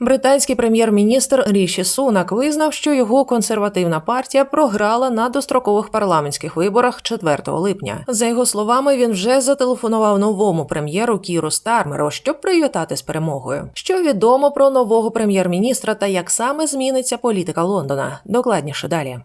Британський прем'єр-міністр Ріші Сунак визнав, що його консервативна партія програла на дострокових парламентських виборах 4 липня. За його словами, він вже зателефонував новому прем'єру Кіру Стармеру, щоб привітати з перемогою. Що відомо про нового прем'єр-міністра та як саме зміниться політика Лондона? Докладніше далі.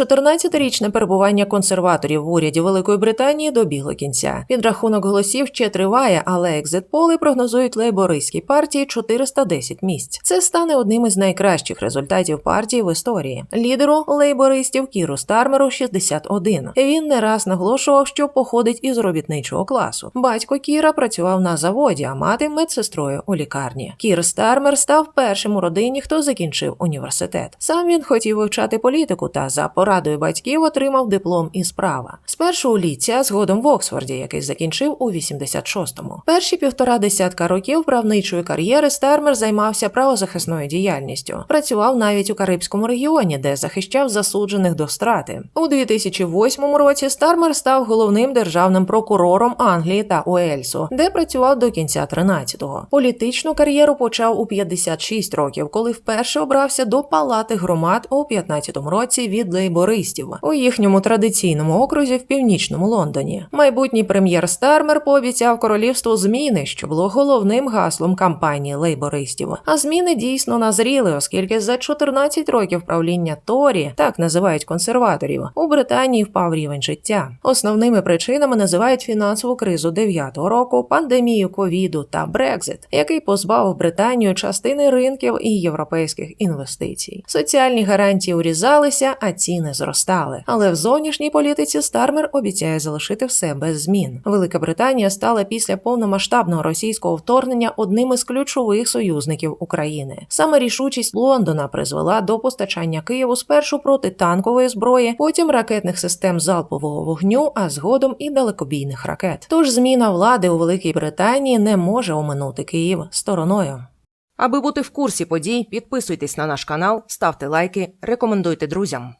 14-річне перебування консерваторів в уряді Великої Британії добігло кінця. Підрахунок голосів ще триває, але екзит-поли прогнозують лейбористській партії 410 місць. Це стане одним із найкращих результатів партії в історії. Лідеру лейбористів Кіру Стармеру 61. Він не раз наголошував, що походить із робітничого класу. Батько Кіра працював на заводі, а мати медсестрою у лікарні. Кір Стармер став першим у родині, хто закінчив університет. Сам він хотів вивчати політику та за порадою батьків отримав диплом із права. Спершу у Ліці, а згодом в Оксфорді, який закінчив у 86-му. Перші півтора десятка років правничої кар'єри Стармер займався правозахисною діяльністю. Працював навіть у Карибському регіоні, де захищав засуджених до страти. У 2008 році Стармер став головним державним прокурором Англії та Уельсу, де працював до кінця 13-го. Політичну кар'єру почав у 56 років, коли вперше обрався до палати громад у 15-му році від лейбористів у їхньому традиційному окрузі в північному Лондоні. Майбутній прем'єр Стармер пообіцяв королівству зміни, що було головним гаслом кампанії лейбористів. А зміни дійсно назріли, оскільки за 14 років правління Торі, так називають консерваторів, у Британії впав рівень життя. Основними причинами називають фінансову кризу 9-го року, пандемію ковіду та Брекзит, який позбавив Британію частини ринків і європейських інвестицій. Соціальні гарантії урізалися, а ціни зростали. Але в зовнішній політиці Стармер обіцяє залишити все без змін. Велика Британія стала після повномасштабного російського вторгнення одним із ключових союзників України. Саме рішучість Лондона призвела до постачання Києву спершу протитанкової зброї, потім ракетних систем залпового вогню, а згодом і далекобійних ракет. Тож зміна влади у Великій Британії не може оминути Київ стороною. Аби бути в курсі подій, підписуйтесь на наш канал, ставте лайки, рекомендуйте друзям.